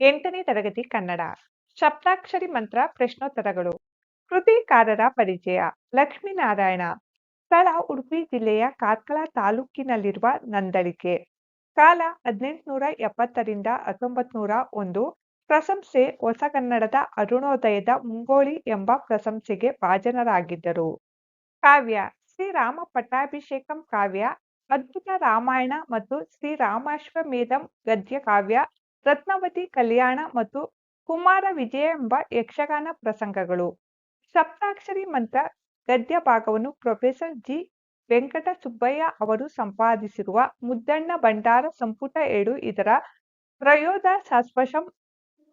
ಎಂಟನೇ ತರಗತಿ ಕನ್ನಡ. ಸಪ್ತಾಕ್ಷರಿ ಮಂತ್ರ ಪ್ರಶ್ನೋತ್ತರಗಳು. ಕೃತಿಕಾರರ ಪರಿಚಯ. ಲಕ್ಷ್ಮೀನಾರಾಯಣ. ಸ್ಥಳ ಉಡುಪಿ ಜಿಲ್ಲೆಯ ಕಾರ್ಕಳ ತಾಲೂಕಿನಲ್ಲಿರುವ ನಂದಳಿಕೆ. ಕಾಲ ಹದಿನೆಂಟುನೂರ ಎಪ್ಪತ್ತರಿಂದ ಹತ್ತೊಂಬತ್ತು ನೂರ ಒಂದು. ಪ್ರಶಂಸೆ ಹೊಸಗನ್ನಡದ ಅರುಣೋದಯದ ಮುಂಗೋಳಿ ಎಂಬ ಪ್ರಶಂಸೆಗೆ ಭಾಜನರಾಗಿದ್ದರು. ಕಾವ್ಯ. ಶ್ರೀರಾಮ ಪಟ್ಟಾಭಿಷೇಕಂ ಕಾವ್ಯ. ಅದ್ಭುತ ರಾಮಾಯಣ ಮತ್ತು ಶ್ರೀರಾಮಾಶ್ವಮೇಧಂ ಗದ್ಯ ಕಾವ್ಯ. ರತ್ನವತಿ ಕಲ್ಯಾಣ ಮತ್ತು ಕುಮಾರ ವಿಜಯ ಎಂಬ ಯಕ್ಷಗಾನ ಪ್ರಸಂಗಗಳು. ಸಪ್ತಾಕ್ಷರಿ ಮಂತ್ರ ಗದ್ಯ ಭಾಗವನ್ನು ಪ್ರೊಫೆಸರ್ ಜಿ. ವೆಂಕಟ ಸುಬ್ಬಯ್ಯ ಅವರು ಸಂಪಾದಿಸಿರುವ ಮುದ್ದಣ್ಣ ಭಂಡಾರ ಸಂಪುಟ ಏಳು ಇದರ ಪ್ರಯೋದ ಸಸ್ಪಶಂ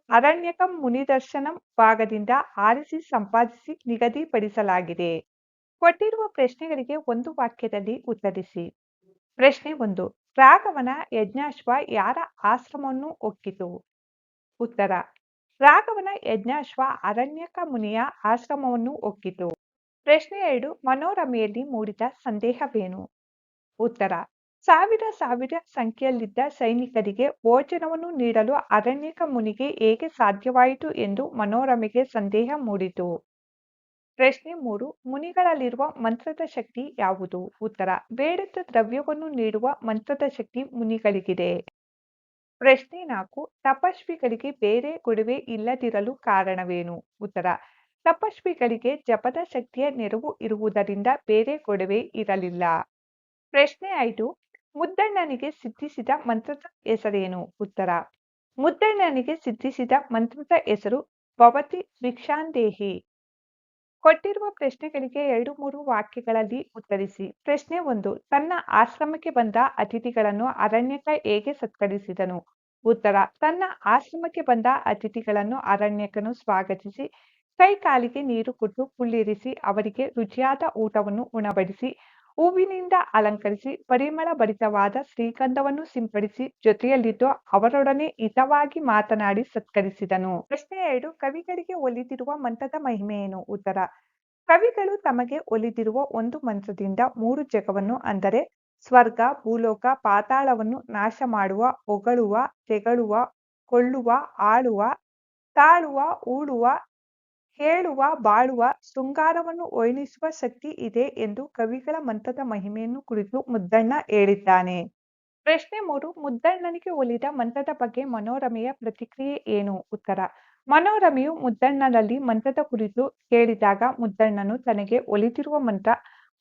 ಅರಣ್ಯಕಂ ಮುನಿದರ್ಶನಂ ಭಾಗದಿಂದ ಆರಿಸಿ ಸಂಪಾದಿಸಿ ನಿಗದಿಪಡಿಸಲಾಗಿದೆ. ಕೊಟ್ಟಿರುವ ಪ್ರಶ್ನೆಗಳಿಗೆ ಒಂದು ವಾಕ್ಯದಲ್ಲಿ ಉತ್ತರಿಸಿ. ಪ್ರಶ್ನೆ ಒಂದು. ರಾಘವನ ಯಜ್ಞಾಶ್ವ ಯಾರ ಆಶ್ರಮವನ್ನು ಒಕ್ಕಿತು? ಉತ್ತರ, ರಾಘವನ ಯಜ್ಞಾಶ್ವ ಅರಣ್ಯಕ ಮುನಿಯ ಆಶ್ರಮವನ್ನು ಒಕ್ಕಿತು. ಪ್ರಶ್ನೆ ಎರಡು, ಮನೋರಮೆಯಲ್ಲಿ ಮೂಡಿದ ಸಂದೇಹವೇನು? ಉತ್ತರ, ಸಾವಿರ ಸಾವಿರ ಸಂಖ್ಯೆಯಲ್ಲಿದ್ದ ಸೈನಿಕರಿಗೆ ಭೋಜನವನ್ನು ನೀಡಲು ಅರಣ್ಯಕ ಮುನಿಗೆ ಹೇಗೆ ಸಾಧ್ಯವಾಯಿತು ಎಂದು ಮನೋರಮೆಗೆ ಸಂದೇಹ ಮೂಡಿತು. ಪ್ರಶ್ನೆ ಮೂರು, ಮುನಿಗಳಲ್ಲಿರುವ ಮಂತ್ರದ ಶಕ್ತಿ ಯಾವುದು? ಉತ್ತರ, ಬೇಡದ ದ್ರವ್ಯವನ್ನು ನೀಡುವ ಮಂತ್ರದ ಶಕ್ತಿ ಮುನಿಗಳಿಗಿದೆ. ಪ್ರಶ್ನೆ ನಾಲ್ಕು ತಪಸ್ವಿಗಳಿಗೆ ಬೇರೆ ಗೊಡವೆ ಇಲ್ಲದಿರಲು ಕಾರಣವೇನು? ಉತ್ತರ ತಪಸ್ವಿಗಳಿಗೆ ಜಪದ ಶಕ್ತಿಯ ನೆರವು ಇರುವುದರಿಂದ ಬೇರೆ ಗೊಡವೆ ಇರಲಿಲ್ಲ. ಪ್ರಶ್ನೆ ಐದು, ಮುದ್ದಣ್ಣನಿಗೆ ಸಿದ್ಧಿಸಿದ ಮಂತ್ರದ ಹೆಸರೇನು? ಉತ್ತರ, ಮುದ್ದಣ್ಣನಿಗೆ ಸಿದ್ಧಿಸಿದ ಮಂತ್ರದ ಹೆಸರು ಭವತಿ ಭಿಕ್ಷಾಂದೇಹಿ. ಕೊಟ್ಟಿರುವ ಪ್ರಶ್ನೆಗಳಿಗೆ ಎರಡು ಮೂರು ವಾಕ್ಯಗಳಲ್ಲಿ ಉತ್ತರಿಸಿ. ಪ್ರಶ್ನೆ ಒಂದು, ತನ್ನ ಆಶ್ರಮಕ್ಕೆ ಬಂದ ಅತಿಥಿಗಳನ್ನು ಅರಣ್ಯಕ ಹೇಗೆ ಸತ್ಕರಿಸಿದನು? ಉತ್ತರ, ತನ್ನ ಆಶ್ರಮಕ್ಕೆ ಬಂದ ಅತಿಥಿಗಳನ್ನು ಅರಣ್ಯಕನು ಸ್ವಾಗತಿಸಿ. ಕೈ ಕಾಲಿಗೆ ನೀರು ಕೊಟ್ಟು ಕುಳ್ಳಿರಿಸಿ, ಅವರಿಗೆ ರುಚಿಯಾದ ಊಟವನ್ನು ಉಣಬಡಿಸಿ. ಹೂವಿನಿಂದ ಅಲಂಕರಿಸಿ ಪರಿಮಳ ಭರಿತವಾದ ಶ್ರೀಗಂಧವನ್ನು ಸಿಂಪಡಿಸಿ, ಜೊತೆಯಲ್ಲಿದ್ದು ಅವರೊಡನೆ ಹಿತವಾಗಿ ಮಾತನಾಡಿ ಸತ್ಕರಿಸಿದನು. ಪ್ರಶ್ನೆ ಎರಡು, ಕವಿಗಳಿಗೆ ಒಲಿದಿರುವ ಮಂತ್ರದ ಮಹಿಮೆಯೇನು ಉತ್ತರ, ಕವಿಗಳು ತಮಗೆ ಒಲಿದಿರುವ ಒಂದು ಮಂತ್ರದಿಂದ ಮೂರು ಜಗವನ್ನು, ಅಂದರೆ ಸ್ವರ್ಗ, ಭೂಲೋಕ, ಪಾತಾಳವನ್ನು ನಾಶ ಮಾಡುವ ಹೊಗಳುವ, ತೆಗಳುವ, ಕೊಳ್ಳುವ, ಆಳುವ, ತಾಳುವ, ಊಳುವ ಹೇಳುವ, ಬಾಳುವ, ಶೃಂಗಾರವನ್ನು ಒಯ್ಣಿಸುವ ಶಕ್ತಿ ಇದೆ ಎಂದು ಕವಿಗಳ ಮಂತ್ರದ ಮಹಿಮೆಯನ್ನು ಕುರಿತು ಮುದ್ದಣ್ಣ ಹೇಳಿದ್ದಾನೆ. ಪ್ರಶ್ನೆ ಮೂರು, ಮುದ್ದಣ್ಣನಿಗೆ ಒಲಿದ ಮಂತ್ರದ ಬಗ್ಗೆ ಮನೋರಮೆಯ ಪ್ರತಿಕ್ರಿಯೆ ಏನು? ಉತ್ತರ, ಮನೋರಮೆಯು ಮುದ್ದಣ್ಣನಲ್ಲಿ ಮಂತ್ರದ ಕುರಿತು ಕೇಳಿದಾಗ ಮುದ್ದಣ್ಣನು ತನಗೆ ಒಲಿದಿರುವ ಮಂತ್ರ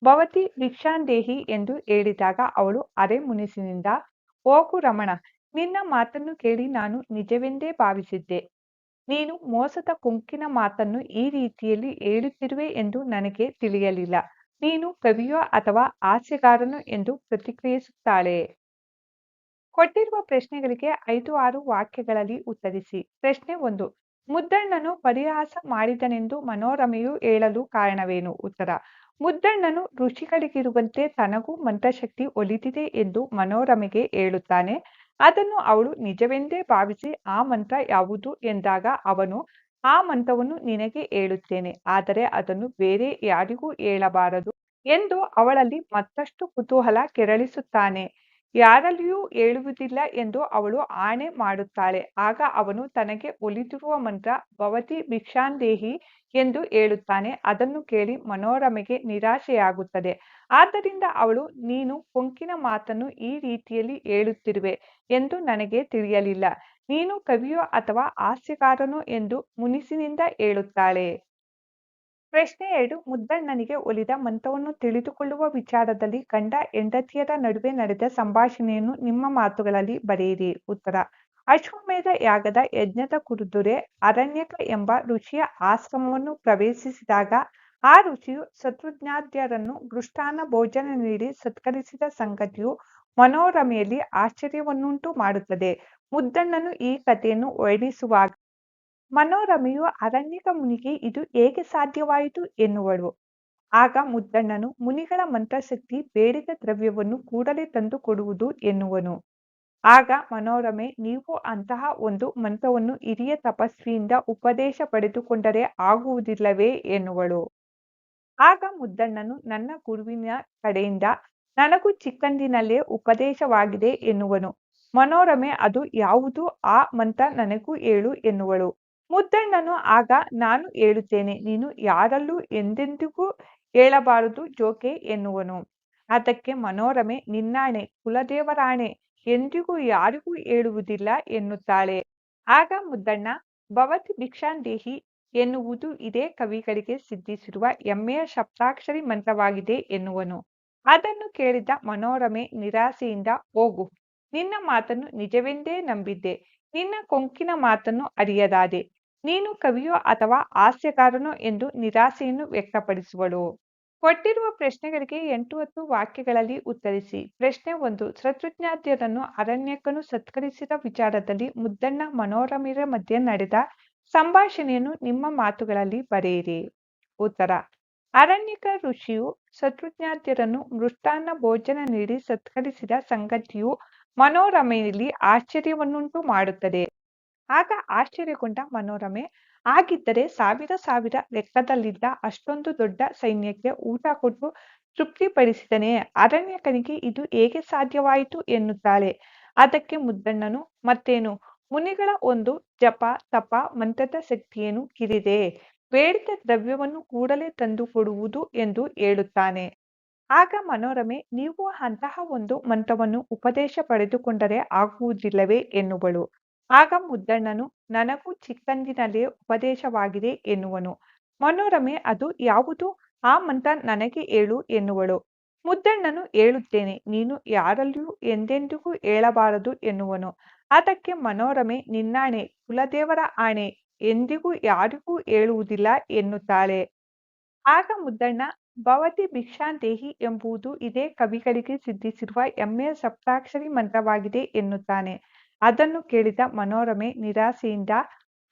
ಭವತಿ ಭಿಕ್ಷಾಂದೇಹಿ ಎಂದು ಹೇಳಿದಾಗ ಅವಳು ಅರೆ ಮುನಿಸಿನಿಂದ ಹೋಗು ರಮಣ, ನಿನ್ನ ಮಾತನ್ನು ಕೇಳಿ ನಾನು ನಿಜವೆಂದೇ ಭಾವಿಸಿದ್ದೆ. ನೀನು ಮೋಸದ ಕುಂಕಿನ ಮಾತನ್ನು ಈ ರೀತಿಯಲ್ಲಿ ಹೇಳುತ್ತಿರುವೆ ಎಂದು ನನಗೆ ತಿಳಿಯಲಿಲ್ಲ. ನೀನು ಕವಿಯೋ ಅಥವಾ ಹಾಸ್ಯಗಾರನು ಎಂದು ಪ್ರತಿಕ್ರಿಯಿಸುತ್ತಾಳೆ. ಕೊಟ್ಟಿರುವ ಪ್ರಶ್ನೆಗಳಿಗೆ ಐದು ಆರು ವಾಕ್ಯಗಳಲ್ಲಿ ಉತ್ತರಿಸಿ. ಪ್ರಶ್ನೆ ಒಂದು, ಮುದ್ದಣ್ಣನು ಪರಿಹಾಸ ಮಾಡಿದನೆಂದು ಮನೋರಮೆಯು ಹೇಳಲು ಕಾರಣವೇನು? ಉತ್ತರ, ಮುದ್ದಣ್ಣನು ಋಷಿಗಳಿಗಿರುವಂತೆ ತನಗೂ ಮಂತ್ರಶಕ್ತಿ ಒಲಿದಿದೆ ಎಂದು ಮನೋರಮೆಗೆ ಹೇಳುತ್ತಾನೆ. ಅದನ್ನು ಅವಳು ನಿಜವೆಂದೇ ಭಾವಿಸಿ ಆ ಮಂತ್ರ ಯಾವುದು ಎಂದಾಗ ಅವನು, ಆ ಮಂತ್ರವನ್ನು ನಿನಗೆ ಹೇಳುತ್ತೇನೆ, ಆದರೆ ಅದನ್ನು ಬೇರೆ ಯಾರಿಗೂ ಹೇಳಬಾರದು ಎಂದು ಅವಳಲ್ಲಿ ಮತ್ತಷ್ಟು ಕುತೂಹಲ ಕೆರಳಿಸುತ್ತಾನೆ. ಯಾರಲ್ಲಿಯೂ ಹೇಳುವುದಿಲ್ಲ ಎಂದು ಅವಳು ಆಣೆ ಮಾಡುತ್ತಾಳೆ. ಆಗ ಅವನು ತನಗೆ ಒಲಿದಿರುವ ಮಂತ್ರ, ಭವತಿ ಭಿಕ್ಷಾಂದೇಹಿ ಎಂದು ಹೇಳುತ್ತಾನೆ. ಅದನ್ನು ಕೇಳಿ ಮನೋರಮೆಗೆ ನಿರಾಶೆಯಾಗುತ್ತದೆ. ಆದ್ದರಿಂದ ಅವಳು, ನೀನು ಕೊಂಕಿನ ಮಾತನ್ನು ಈ ರೀತಿಯಲ್ಲಿ ಹೇಳುತ್ತಿರುವೆ ಎಂದು ನನಗೆ ತಿಳಿಯಲಿಲ್ಲ. ನೀನು ಕವಿಯೋ ಅಥವಾ ಹಾಸ್ಯಕಾರನೋ ಎಂದು ಮುನಿಸಿನಿಂದ ಹೇಳುತ್ತಾಳೆ. ಪ್ರಶ್ನೆ ಎರಡು, ಮುದ್ದಣ್ಣನಿಗೆ ಒಲಿದ ಮಂತವನ್ನು ತಿಳಿದುಕೊಳ್ಳುವ ವಿಚಾರದಲ್ಲಿ ಗಂಡ ಹೆಂಡತಿಯರ ನಡುವೆ ನಡೆದ ಸಂಭಾಷಣೆಯನ್ನು ನಿಮ್ಮ ಮಾತುಗಳಲ್ಲಿ ಬರೆಯಿರಿ. ಉತ್ತರ, ಅಶ್ವಮೇಧ ಯಾಗದ ಯಜ್ಞದ ಕುರುದುರೆ ಅರಣ್ಯಕ ಎಂಬ ಋಷಿಯ ಆಶ್ರಮವನ್ನು ಪ್ರವೇಶಿಸಿದಾಗ ಆ ಋಷಿಯು ಶತ್ರುಜ್ಞಾದ್ಯರನ್ನು ಮೃಷ್ಟಾನ ಭೋಜನ ನೀಡಿ ಸತ್ಕರಿಸಿದ ಸಂಗತಿಯು ಮನೋರಮೆಯಲ್ಲಿ ಆಶ್ಚರ್ಯವನ್ನುಂಟು ಮಾಡುತ್ತದೆ. ಮುದ್ದಣ್ಣನು ಈ ಕಥೆಯನ್ನು ವರ್ಣಿಸುವಾಗ ಮನೋರಮೆಯು ಅರಣ್ಯಕ ಮುನಿಗೆ ಇದು ಹೇಗೆ ಸಾಧ್ಯವಾಯಿತು ಎನ್ನುವಳು. ಆಗ ಮುದ್ದಣ್ಣನು ಮುನಿಗಳ ಮಂತ್ರಶಕ್ತಿ ಬೇಡಿದ ದ್ರವ್ಯವನ್ನು ಕೂಡಲೇ ತಂದು ಕೊಡುವುದು ಎನ್ನುವನು. ಆಗ ಮನೋರಮೆ, ನೀವು ಅಂತಹ ಒಂದು ಮಂತ್ರವನ್ನು ಹಿರಿಯ ತಪಸ್ವಿಯಿಂದ ಉಪದೇಶ ಪಡೆದುಕೊಂಡರೆ ಆಗುವುದಿಲ್ಲವೇ ಎನ್ನುವಳು. ಆಗ ಮುದ್ದಣ್ಣನು, ನನ್ನ ಗುರುವಿನ ಕಡೆಯಿಂದ ನನಗೂ ಚಿಕ್ಕಂದಿನಲ್ಲೇ ಉಪದೇಶವಾಗಿದೆ ಎನ್ನುವನು. ಮನೋರಮೆ, ಅದು ಯಾವುದು? ಆ ಮಂತ್ರ ನನಗೂ ಹೇಳು ಎನ್ನುವಳು. ಮುದ್ದಣ್ಣನು, ಆಗ ನಾನು ಹೇಳುತ್ತೇನೆ, ನೀನು ಯಾರಲ್ಲೂ ಎಂದೆಂದಿಗೂ ಹೇಳಬಾರದು, ಜೋಕೆ ಎನ್ನುವನು. ಅದಕ್ಕೆ ಮನೋರಮೆ, ನಿನ್ನಾಣೆ, ಕುಲದೇವರಾಣೆ, ಎಂದಿಗೂ ಯಾರಿಗೂ ಹೇಳುವುದಿಲ್ಲ ಎನ್ನುತ್ತಾಳೆ. ಆಗ ಮುದ್ದಣ್ಣ, ಭವತಿ ಭಿಕ್ಷಾಂದೇಹಿ ಎನ್ನುವುದು ಇದೇ ಕವಿಗಳಿಗೆ ಸಿದ್ಧಿಸಿರುವ ಹೆಮ್ಮೆಯ ಶಬ್ದಾಕ್ಷರಿ ಮಂತ್ರವಾಗಿದೆ ಎನ್ನುವನು. ಅದನ್ನು ಕೇಳಿದ ಮನೋರಮೆ ನಿರಾಸೆಯಿಂದ, ಹೋಗು, ನಿನ್ನ ಮಾತನ್ನು ನಿಜವೆಂದೇ ನಂಬಿದ್ದೆ, ನಿನ್ನ ಕೊಂಕಿನ ಮಾತನ್ನು ಅರಿಯದಾದೆ ನೀನು ಕವಿಯೋ ಅಥವಾ ಹಾಸ್ಯಗಾರನೋ ಎಂದು ನಿರಾಸೆಯನ್ನು ವ್ಯಕ್ತಪಡಿಸುವಳು. ಕೊಟ್ಟಿರುವ ಪ್ರಶ್ನೆಗಳಿಗೆ ಎಂಟು ಹತ್ತು ವಾಕ್ಯಗಳಲ್ಲಿ ಉತ್ತರಿಸಿ. ಪ್ರಶ್ನೆ ಒಂದು ಶತ್ರುಜ್ಞಾದ್ಯರನ್ನು ಅರಣ್ಯಕನು ಸತ್ಕರಿಸಿದ ವಿಚಾರದಲ್ಲಿ ಮುದ್ದಣ್ಣ ಮನೋರಮೆಯ ಮಧ್ಯೆ ನಡೆದ ಸಂಭಾಷಣೆಯನ್ನು ನಿಮ್ಮ ಮಾತುಗಳಲ್ಲಿ ಬರೆಯಿರಿ. ಉತ್ತರ, ಅರಣ್ಯಕ ಋಷಿಯು ಶತ್ರುಜ್ಞಾದ್ಯರನ್ನು ಮೃಷ್ಟಾನ್ನ ಭೋಜನ ನೀಡಿ ಸತ್ಕರಿಸಿದ ಸಂಗತಿಯು ಮನೋರಮೆಯಲ್ಲಿ ಆಶ್ಚರ್ಯವನ್ನುಂಟು ಮಾಡುತ್ತದೆ. ಆಗ ಆಶ್ಚರ್ಯಗೊಂಡ ಮನೋರಮೆ. ಆಗಿದ್ದರೆ ಸಾವಿರ ಸಾವಿರ ಲೆಕ್ಕದಲ್ಲಿದ್ದ ಅಷ್ಟೊಂದು ದೊಡ್ಡ ಸೈನ್ಯಕ್ಕೆ ಊಟ ಕೊಟ್ಟು ತೃಪ್ತಿಪಡಿಸಿದನೇ. ಅರಣ್ಯಕನಿಗೆ ಇದು ಹೇಗೆ ಸಾಧ್ಯವಾಯಿತು ಎನ್ನುತ್ತಾಳೆ. ಅದಕ್ಕೆ ಮುದ್ದಣ್ಣನು, ಮತ್ತೇನು? ಮುನಿಗಳ ಒಂದು ಜಪ, ತಪ, ಮಂತ್ರದ ಶಕ್ತಿಯನ್ನು ಕಿರಿದೆ? ಬೇಡಿದ ದ್ರವ್ಯವನ್ನು ಕೂಡಲೇ ತಂದು ಕೊಡುವುದು ಎಂದು ಹೇಳುತ್ತಾನೆ. ಆಗ ಮನೋರಮೆ, ನೀವು ಅಂತಹ ಒಂದು ಮಂತ್ರವನ್ನು ಉಪದೇಶ ಪಡೆದುಕೊಂಡರೆ ಆಗುವುದಿಲ್ಲವೇ? ಎನ್ನುವಳು. ಆಗ ಮುದ್ದಣ್ಣನು, ನನಗೂ ಚಿಕ್ಕಂದಿನಲ್ಲೇ ಉಪದೇಶವಾಗಿದೆ ಎನ್ನುವನು. ಮನೋರಮೆ, ಅದು ಯಾವುದು? ಆ ಮಂತ್ರ ನನಗೆ ಹೇಳು ಎನ್ನುವಳು. ಮುದ್ದಣ್ಣನು, ಹೇಳುತ್ತೇನೆ, ನೀನು ಯಾರಲ್ಲಿಯೂ ಎಂದೆಂದಿಗೂ ಹೇಳಬಾರದು ಎನ್ನುವನು. ಅದಕ್ಕೆ ಮನೋರಮೆ, ನಿನ್ನಾಣೆ, ಕುಲದೇವರ ಆಣೆ, ಎಂದಿಗೂ ಯಾರಿಗೂ ಹೇಳುವುದಿಲ್ಲ ಎನ್ನುತ್ತಾಳೆ. ಆಗ ಮುದ್ದಣ್ಣ, ಭವತಿ ಭಿಕ್ಷಾಂದೇಹಿ ಎಂಬುದು ಇದೇ ಕವಿಗಳಿಗೆ ಸಿದ್ಧಿಸಿರುವ ಎಮ್ಮೆ ಸಪ್ತಾಕ್ಷರಿ ಮಂತ್ರವಾಗಿದೆ ಎನ್ನುತ್ತಾನೆ. ಅದನ್ನು ಕೇಳಿದ ಮನೋರಮೆ ನಿರಾಸೆಯಿಂದ,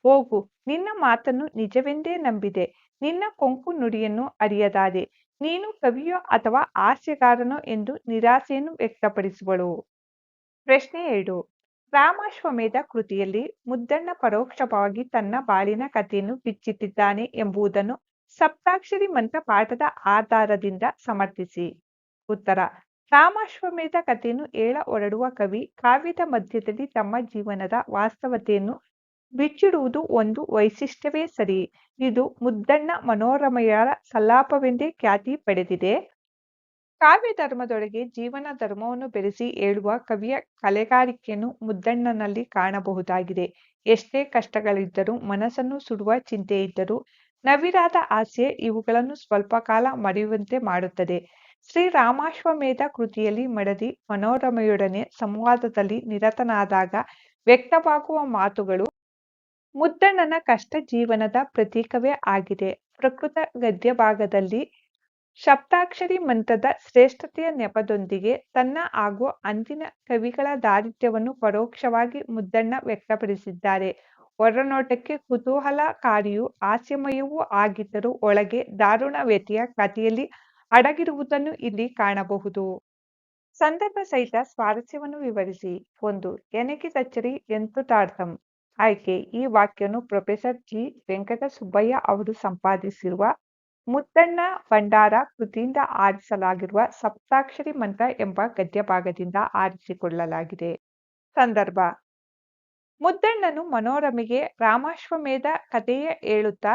ಹೋಗು, ನಿನ್ನ ಮಾತನ್ನು ನಿಜವೆಂದೇ ನಂಬಿದೆ. ನಿನ್ನ ಕೊಂಕು ನುಡಿಯನ್ನು ಅರಿಯದಾದೆ. ನೀನು ಕವಿಯೋ ಅಥವಾ ಹಾಸ್ಯಗಾರನೋ ಎಂದು ನಿರಾಸೆಯನ್ನು ವ್ಯಕ್ತಪಡಿಸುವಳು. ಪ್ರಶ್ನೆ ಎರಡು. ರಾಮಾಶ್ವಮೇಧ ಕೃತಿಯಲ್ಲಿ ಮುದ್ದಣ್ಣ ಪರೋಕ್ಷವಾಗಿ ತನ್ನ ಬಾಳಿನ ಕಥೆಯನ್ನು ಬಿಚ್ಚಿಟ್ಟಿದ್ದಾನೆ ಎಂಬುದನ್ನು ಸಪ್ತಾಕ್ಷರಿ ಮಂತ್ರ ಪಾಠದ ಆಧಾರದಿಂದ ಸಮರ್ಥಿಸಿ. ಉತ್ತರ. ರಾಮಾಶ್ವಮೇಧ ಕಥೆಯನ್ನು ಏಳ ಹೊರಡುವ ಕವಿ ಕಾವ್ಯದ ಮಧ್ಯದಲ್ಲಿ ತಮ್ಮ ಜೀವನದ ವಾಸ್ತವತೆಯನ್ನು ಬಿಚ್ಚಿಡುವುದು ಒಂದು ವೈಶಿಷ್ಟ್ಯವೇ ಸರಿ. ಇದು ಮುದ್ದಣ್ಣ ಮನೋರಮೆಯ ಸಲ್ಲಾಪವೆಂದೇ ಖ್ಯಾತಿ ಪಡೆದಿದೆ. ಕಾವ್ಯ ಧರ್ಮದೊಳಗೆ ಜೀವನ ಧರ್ಮವನ್ನು ಬೆರೆಸಿ ಹೇಳುವ ಕವಿಯ ಕಲೆಗಾರಿಕೆಯನ್ನು ಮುದ್ದಣ್ಣನಲ್ಲಿ ಕಾಣಬಹುದಾಗಿದೆ. ಎಷ್ಟೇ ಕಷ್ಟಗಳಿದ್ದರೂ ಮನಸ್ಸನ್ನು ಸುಡುವ ಚಿಂತೆ ಇದ್ದರೂ ನವಿರಾದ ಆಸೆ ಇವುಗಳನ್ನು ಸ್ವಲ್ಪ ಕಾಲ ಮರೆಯುವಂತೆ ಮಾಡುತ್ತದೆ. ಶ್ರೀ ರಾಮಾಶ್ವಮೇಧ ಕೃತಿಯಲ್ಲಿ ಮಡದಿ ಮನೋರಮೆಯೊಡನೆ ಸಂವಾದದಲ್ಲಿ ನಿರತನಾದಾಗ ವ್ಯಕ್ತವಾಗುವ ಮಾತುಗಳು, ಮುದ್ದಣ್ಣನ ಕಷ್ಟ ಜೀವನದ ಪ್ರತೀಕವೇ ಆಗಿದೆ. ಪ್ರಕೃತ ಗದ್ಯ ಭಾಗದಲ್ಲಿ ಸಪ್ತಾಕ್ಷರಿ ಮಂತ್ರದ ಶ್ರೇಷ್ಠತೆಯ ನೆಪದೊಂದಿಗೆ ತನ್ನ ಹಾಗೂ ಅಂದಿನ ಕವಿಗಳ ದಾರಿದ್ರ್ಯವನ್ನು ಪರೋಕ್ಷವಾಗಿ ಮುದ್ದಣ್ಣ ವ್ಯಕ್ತಪಡಿಸಿದ್ದಾರೆ. ಹೊರನೋಟಕ್ಕೆ ಕುತೂಹಲಕಾರಿಯೂ ಹಾಸ್ಯಮಯವೂ ಆಗಿದ್ದರೂ ಒಳಗೆ ದಾರುಣ ವ್ಯತಿಯ ಕಥೆಯಲ್ಲಿ ಅಡಗಿರುವುದನ್ನು ಇಲ್ಲಿ ಕಾಣಬಹುದು. ಸಂದರ್ಭ ಸಹಿತ ಸ್ವಾರಸ್ಯವನ್ನು ವಿವರಿಸಿ. ಒಂದು, ಎನಗೆ ಎಂತು ತಾರ್ಥಂ ಆಯ್ಕೆ, ಈ ವಾಕ್ಯವನ್ನು ಪ್ರೊಫೆಸರ್ ಜಿ. ವೆಂಕಟ ಸುಬ್ಬಯ್ಯ ಅವರು ಸಂಪಾದಿಸಿರುವ ಮುದ್ದಣ್ಣ ಭಂಡಾರ ಕೃತಿಯಿಂದ ಆರಿಸಲಾಗಿರುವ ಸಪ್ತಾಕ್ಷರಿ ಮಂತ್ರ ಎಂಬ ಗದ್ಯಭಾಗದಿಂದ ಆರಿಸಿಕೊಳ್ಳಲಾಗಿದೆ. ಸಂದರ್ಭ, ಮುದ್ದಣ್ಣನು ಮನೋರಮೆಗೆ ರಾಮಾಶ್ವಮೇಧ ಕಥೆಯ ಹೇಳುತ್ತಾ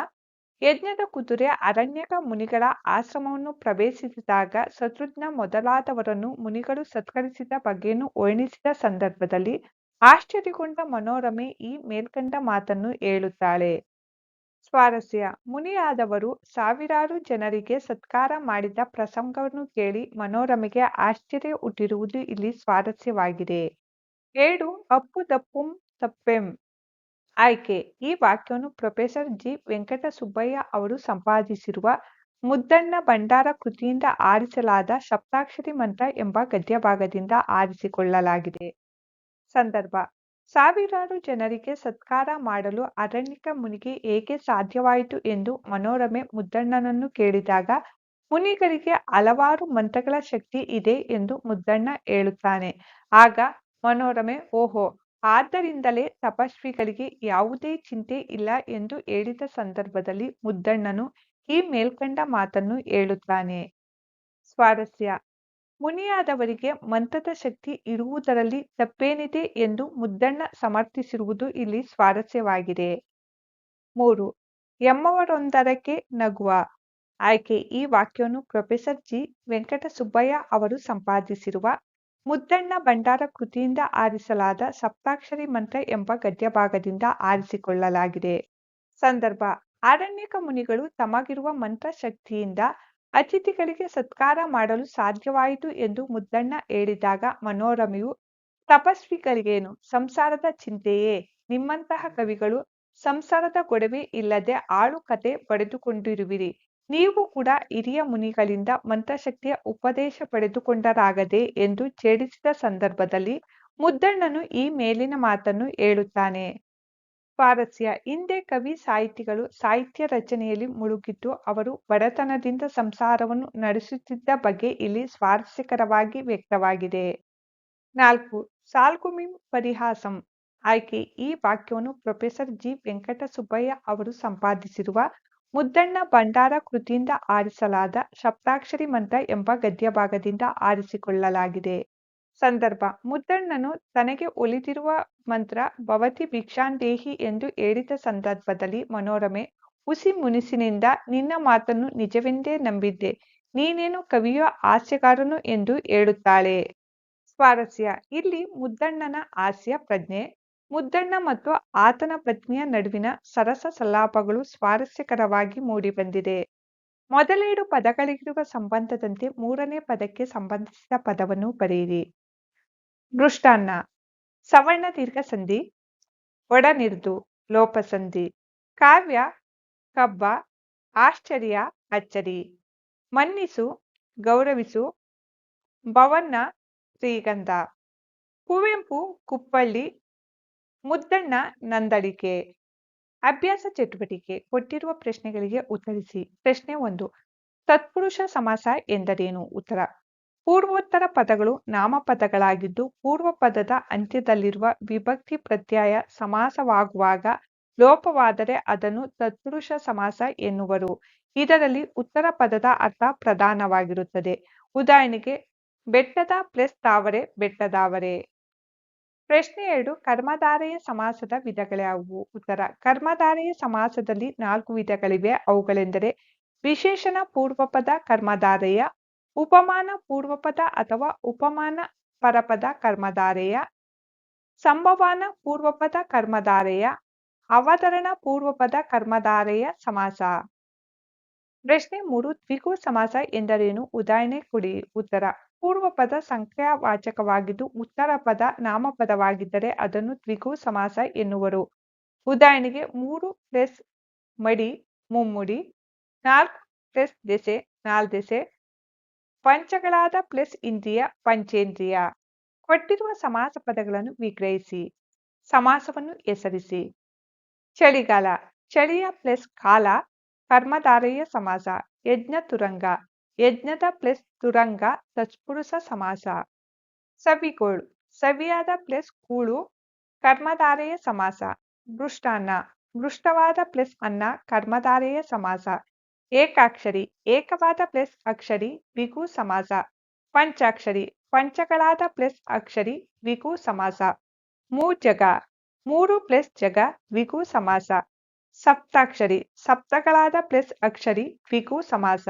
ಯಜ್ಞದ ಕುದುರೆ ಅರಣ್ಯಕ ಮುನಿಗಳ ಆಶ್ರಮವನ್ನು ಪ್ರವೇಶಿಸಿದಾಗ ಶತ್ರುಘ್ನ ಮೊದಲಾದವರನ್ನು ಮುನಿಗಳು ಸತ್ಕರಿಸಿದ ಬಗ್ಗೆಯನ್ನು ವರ್ಣಿಸಿದ ಸಂದರ್ಭದಲ್ಲಿ ಆಶ್ಚರ್ಯಗೊಂಡ ಮನೋರಮೆ ಈ ಮೇಲ್ಕಂಡ ಮಾತನ್ನು ಹೇಳುತ್ತಾಳೆ. ಸ್ವಾರಸ್ಯ, ಮುನಿಯಾದವರು ಸಾವಿರಾರು ಜನರಿಗೆ ಸತ್ಕಾರ ಮಾಡಿದ ಪ್ರಸಂಗವನ್ನು ಕೇಳಿ ಮನೋರಮೆಗೆ ಆಶ್ಚರ್ಯ ಹುಟ್ಟಿರುವುದು ಇಲ್ಲಿ ಸ್ವಾರಸ್ಯವಾಗಿದೆ. ಏಳು ಅಪ್ಪು ದಪ್ಪುಂ ತಪ್ಪೆಂ. ಆಯ್ಕೆ. ಈ ವಾಕ್ಯವನ್ನು ಪ್ರೊಫೆಸರ್ ಜಿ. ವೆಂಕಟ ಸುಬ್ಬಯ್ಯ ಅವರು ಸಂಪಾದಿಸಿರುವ ಮುದ್ದಣ್ಣ ಭಂಡಾರ ಕೃತಿಯಿಂದ ಆರಿಸಲಾದ ಸಪ್ತಾಕ್ಷರಿ ಮಂತ್ರ ಎಂಬ ಗದ್ಯಭಾಗದಿಂದ ಆರಿಸಿಕೊಳ್ಳಲಾಗಿದೆ. ಸಂದರ್ಭ. ಸಾವಿರಾರು ಜನರಿಗೆ ಸತ್ಕಾರ ಮಾಡಲು ಅರಣ್ಯಕ ಮುನಿಗೆ ಏಕೆ ಸಾಧ್ಯವಾಯಿತು ಎಂದು ಮನೋರಮೆ ಮುದ್ದಣ್ಣನನ್ನು ಕೇಳಿದಾಗ, ಮುನಿಗಳಿಗೆ ಹಲವಾರು ಮಂತ್ರಗಳ ಶಕ್ತಿ ಇದೆ ಎಂದು ಮುದ್ದಣ್ಣ ಹೇಳುತ್ತಾನೆ. ಆಗ ಮನೋರಮೆ, ಓಹೋ ಆದ್ದರಿಂದಲೇ ತಪಸ್ವಿಗಳಿಗೆ ಯಾವುದೇ ಚಿಂತೆ ಇಲ್ಲ ಎಂದು ಹೇಳಿದ ಸಂದರ್ಭದಲ್ಲಿ ಮುದ್ದಣ್ಣನು ಈ ಮೇಲ್ಕಂಡ ಮಾತನ್ನು ಹೇಳುತ್ತಾನೆ. ಸ್ವಾರಸ್ಯ, ಮುನಿಯಾದವರಿಗೆ ಮಂತ್ರದ ಶಕ್ತಿ ಇರುವುದರಲ್ಲಿ ತಪ್ಪೇನಿದೆ ಎಂದು ಮುದ್ದಣ್ಣ ಸಮರ್ಥಿಸಿರುವುದು ಇಲ್ಲಿ ಸ್ವಾರಸ್ಯವಾಗಿದೆ. ಮೂರು ಎಮ್ಮವರೊಂದರಕ್ಕೆ ನಗುವ ಆಯ್ಕೆ ಈ ವಾಕ್ಯವನ್ನು ಪ್ರೊಫೆಸರ್ ಜಿ. ವೆಂಕಟಸುಬ್ಬಯ್ಯ ಅವರು ಸಂಪಾದಿಸಿರುವ ಮುದ್ದಣ್ಣ ಭಂಡಾರ ಕೃತಿಯಿಂದ ಆರಿಸಲಾದ ಸಪ್ತಾಕ್ಷರಿ ಮಂತ್ರ ಎಂಬ ಗದ್ಯಭಾಗದಿಂದ ಆರಿಸಿಕೊಳ್ಳಲಾಗಿದೆ. ಸಂದರ್ಭ ಆರಣ್ಯಕ ಮುನಿಗಳು ತಮಗಿರುವ ಮಂತ್ರ ಶಕ್ತಿಯಿಂದ ಅತಿಥಿಗಳಿಗೆ ಸತ್ಕಾರ ಮಾಡಲು ಸಾಧ್ಯವಾಯಿತು ಎಂದು ಮುದ್ದಣ್ಣ ಹೇಳಿದಾಗ ಮನೋರಮೆಯು, ತಪಸ್ವಿಗಳಿಗೇನು ಸಂಸಾರದ ಚಿಂತೆಯೇ? ನಿಮ್ಮಂತಹ ಕವಿಗಳು ಸಂಸಾರದ ಗೊಡವೆ ಇಲ್ಲದೆ ಆಳು ಕತೆ ಪಡೆದುಕೊಂಡಿರುವಿರಿ ನೀವು ಕೂಡ ಹಿರಿಯ ಮುನಿಗಳಿಂದ ಮಂತ್ರಶಕ್ತಿಯ ಉಪದೇಶ ಪಡೆದುಕೊಂಡರಾಗದೆ ಎಂದು ಛೇಡಿಸಿದ ಸಂದರ್ಭದಲ್ಲಿ ಮುದ್ದಣ್ಣನು ಈ ಮೇಲಿನ ಮಾತನ್ನು ಹೇಳುತ್ತಾನೆ. ಸ್ವಾರಸ್ಯ ಹಿಂದೆ ಕವಿ ಸಾಹಿತಿಗಳು ಸಾಹಿತ್ಯ ರಚನೆಯಲ್ಲಿ ಮುಳುಗಿದ್ದು ಅವರು ಬಡತನದಿಂದ ಸಂಸಾರವನ್ನು ನಡೆಸುತ್ತಿದ್ದ ಬಗ್ಗೆ ಇಲ್ಲಿ ಸ್ವಾರಸ್ಯಕರವಾಗಿ ವ್ಯಕ್ತವಾಗಿದೆ. ನಾಲ್ಕು ಸಾಲ್ಗುಮಿಂ ಪರಿಹಾಸಂ. ಆಯ್ಕೆ, ಈ ವಾಕ್ಯವನ್ನು ಪ್ರೊಫೆಸರ್ ಜಿ. ವೆಂಕಟಸುಬ್ಬಯ್ಯ ಅವರು ಸಂಪಾದಿಸಿರುವ ಮುದ್ದಣ್ಣ ಭಂಡಾರ ಕೃತಿಯಿಂದ ಆರಿಸಲಾದ ಸಪ್ತಾಕ್ಷರಿ ಮಂತ್ರ ಎಂಬ ಗದ್ಯಭಾಗದಿಂದ ಆರಿಸಿಕೊಳ್ಳಲಾಗಿದೆ. ಸಂದರ್ಭ, ಮುದ್ದಣ್ಣನು ತನಗೆ ಒಲಿದಿರುವ ಮಂತ್ರ ಭವತಿ ಭಿಕ್ಷಾಂದೇಹಿ ಎಂದು ಹೇಳಿದ ಸಂದರ್ಭದಲ್ಲಿ ಮನೋರಮೆ, ಹುಸಿ ಮುನಿಸಿನಿಂದ ನಿನ್ನ ಮಾತನ್ನು ನಿಜವೆಂದೇ ನಂಬಿದ್ದೆ. ನೀನೇನು ಕವಿಯ ಹಾಸ್ಯಗಾರನು ಎಂದು ಹೇಳುತ್ತಾಳೆ. ಸ್ವಾರಸ್ಯ, ಇಲ್ಲಿ ಮುದ್ದಣ್ಣನ ಹಾಸ್ಯ ಪ್ರಜ್ಞೆ ಮುದ್ದಣ್ಣ ಮತ್ತು ಆತನ ಪತ್ನಿಯ ನಡುವಿನ ಸರಸ ಸಲ್ಲಾಪಗಳು ಸ್ವಾರಸ್ಯಕರವಾಗಿ ಮೂಡಿಬಂದಿದೆ. ಮೊದಲೆರಡು ಪದಗಳಿರುವ ಸಂಬಂಧದಂತೆ ಮೂರನೇ ಪದಕ್ಕೆ ಸಂಬಂಧಿಸಿದ ಪದವನ್ನು ಬರೆಯಿರಿ. ದೃಷ್ಟಾನ್ನ ಸವರ್ಣ ದೀರ್ಘ ಸಂಧಿ ಒಡನಿರ್ದು, ಲೋಪಸಂಧಿ, ಕಾವ್ಯ, ಕಬ್ಬ, ಆಶ್ಚರ್ಯ, ಅಚ್ಚರಿ, ಮನ್ನಿಸು, ಗೌರವಿಸು, ಭವನ್ನ, ಶ್ರೀಗಂಧ, ಕುವೆಂಪು, ಕುಪ್ಪಳ್ಳಿ ಮುದ್ದಣ್ಣ ನಂದಳಿಕೆ ಅಭ್ಯಾಸ ಚಟುವಟಿಕೆ ಕೊಟ್ಟಿರುವ ಪ್ರಶ್ನೆಗಳಿಗೆ ಉತ್ತರಿಸಿ. ಪ್ರಶ್ನೆ ಒಂದು ತತ್ಪುರುಷ ಸಮಾಸ ಎಂದರೇನು? ಉತ್ತರ, ಪೂರ್ವೋತ್ತರ ಪದಗಳು ನಾಮಪದಗಳಾಗಿದ್ದು ಪೂರ್ವ ಪದದ ಅಂತ್ಯದಲ್ಲಿರುವ ವಿಭಕ್ತಿ ಪ್ರತ್ಯಯ ಸಮಾಸವಾಗುವಾಗ ಲೋಪವಾದರೆ ಅದನ್ನು ತತ್ಪುರುಷ ಸಮಾಸ ಎನ್ನುವರು. ಇದರಲ್ಲಿ ಉತ್ತರ ಪದದ ಅರ್ಥ ಪ್ರಧಾನವಾಗಿರುತ್ತದೆ. ಉದಾಹರಣೆಗೆ, ಬೆಟ್ಟದ ಪ್ಲಸ್ ತಾವರೆ, ಬೆಟ್ಟದಾವರೆ. ಪ್ರಶ್ನೆ ಎರಡು, ಕರ್ಮಧಾರೆಯ ಸಮಾಸದ ವಿಧಗಳ್ಯಾವುವು ಉತ್ತರ, ಕರ್ಮಧಾರೆಯ ಸಮಾಸದಲ್ಲಿ ನಾಲ್ಕು ವಿಧಗಳಿವೆ. ಅವುಗಳೆಂದರೆ ವಿಶೇಷಣ ಪೂರ್ವಪದ ಕರ್ಮಧಾರೆಯ, ಉಪಮಾನ ಪೂರ್ವಪದ ಅಥವಾ ಉಪಮಾನ ಪರಪದ ಕರ್ಮಧಾರೆಯ, ಸಂಭವಾನ ಪೂರ್ವಪದ ಕರ್ಮಧಾರೆಯ, ಅವತರಣ ಪೂರ್ವಪದ ಕರ್ಮಧಾರೆಯ ಸಮಾಸ. ಪ್ರಶ್ನೆ ಮೂರು ದ್ವಿಗು ಸಮಾಸ ಎಂದರೇನು? ಉದಾಹರಣೆ ಕೊಡಿ. ಉತ್ತರ ಪೂರ್ವಪದ ಸಂಖ್ಯಾವಾಚಕವಾಗಿದ್ದು, ಉತ್ತರ ಪದ ನಾಮಪದವಾಗಿದ್ದರೆ ಅದನ್ನು ದ್ವಿಗು ಸಮಾಸ ಎನ್ನುವರು. ಉದಾಹರಣೆಗೆ, ಮೂರು ಪ್ಲಸ್ ಮಡಿ, ಮುಮ್ಮುಡಿ, ನಾಲ್ಕು ಪ್ಲಸ್ ದೆಸೆ ನಾಲ್ದೆಸೆ ಪಂಚಗಳಾದ ಪ್ಲಸ್ ಇಂದ್ರಿಯ, ಪಂಚೇಂದ್ರಿಯ. ಕೊಟ್ಟಿರುವ ಸಮಾಸ ಪದಗಳನ್ನು ವಿಗ್ರಹಿಸಿ, ಸಮಾಸವನ್ನು ಹೆಸರಿಸಿ. ಚಳಿಗಾಲ, ಚಳಿಯ ಪ್ಲಸ್ ಕಾಲ, ಕರ್ಮಧಾರೆಯ ಸಮಾಸ, ಯಜ್ಞ ತುರಂಗ. ಯಜ್ಞದ ಪ್ಲಸ್ ತುರಂಗ, ಸತ್ಪುರುಷ ಸಮಾಸ. ಸವಿಗೋಳು. ಸವಿಯಾದ ಪ್ಲಸ್ ಕೂಳು, ಕರ್ಮಧಾರೆಯ ಸಮಾಸ. ಮೃಷ್ಟಾನ್ನ. ಮೃಷ್ಟವಾದ ಪ್ಲಸ್ ಅನ್ನ, ಕರ್ಮಧಾರೆಯ ಸಮಾಸ. ಏಕಾಕ್ಷರಿ. ಏಕವಾದ ಪ್ಲಸ್ ಅಕ್ಷರಿ, ದ್ವಿಗು ಸಮಾಸ. ಪಂಚಾಕ್ಷರಿ. ಪಂಚಗಳಾದ ಪ್ಲಸ್ ಅಕ್ಷರಿ, ದ್ವಿಗು ಸಮಾಸ. ಮೂಜಗ ಮೂರು ಪ್ಲಸ್ ಜಗ, ದ್ವಿಗು ಸಮಾಸ. ಸಪ್ತಾಕ್ಷರಿ. ಸಪ್ತಗಳಾದ ಪ್ಲಸ್ ಅಕ್ಷರಿ, ದ್ವಿಗು ಸಮಾಸ.